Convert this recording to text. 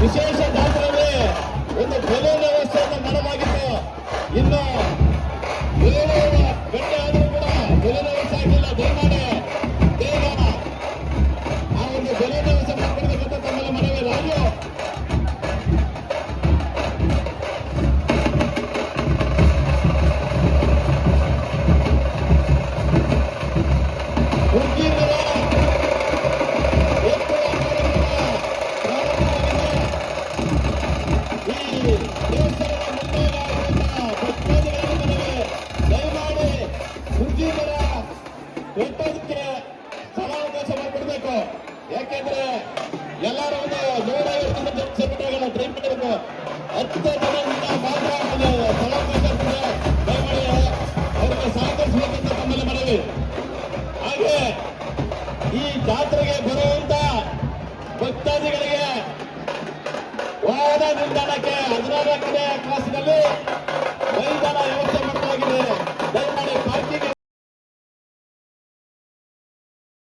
ವಿಶೇಷ ಗಾತ್ರದಲ್ಲಿ ಒಂದು ಬಲೂನ್ ವ್ಯವಸ್ಥೆಯನ್ನು ಮಾಡಲಾಗಿತ್ತು. ಇನ್ನು ಏಳು ಗಂಟೆ ಆದರೂ ಕೂಡ ಬಲೂನ್ ವ್ಯವಸ್ಥೆ ಆಗಿಲ್ಲ ದಯಮಾಡಿ ಒತ್ತೋದಕ್ಕೆ ಸಮಾವೇಶವನ್ನು ಕೊಡಬೇಕು ಯಾಕೆಂದ್ರೆ ಎಲ್ಲರೂ ಒಂದು ನೂರೈವತ್ತು ಸಭೆಗಳನ್ನು ಟ್ರೀಟ್ ಮಾಡಬೇಕು ಹತ್ತು ಜನರಿಂದ ಮಾತ್ರ ಒಂದು ಸಮಾವೇಶ ದಯಮಾಡಿ ಅವರಿಗೆ ಸಹಕರಿಸಬೇಕಂತ ತಮ್ಮಲ್ಲಿ ಮನವಿ ಹಾಗೆ ಈ ಜಾತ್ರೆಗೆ ಬರುವಂತ ಭಕ್ತಾದಿಗಳಿಗೆ ನಿಲ್ದಾಣಕ್ಕೆ ಹದಿನಾರನೇ ಮೈದಾನ ವ್ಯವಸ್ಥೆ ಮಾಡಲಾಗಿದೆ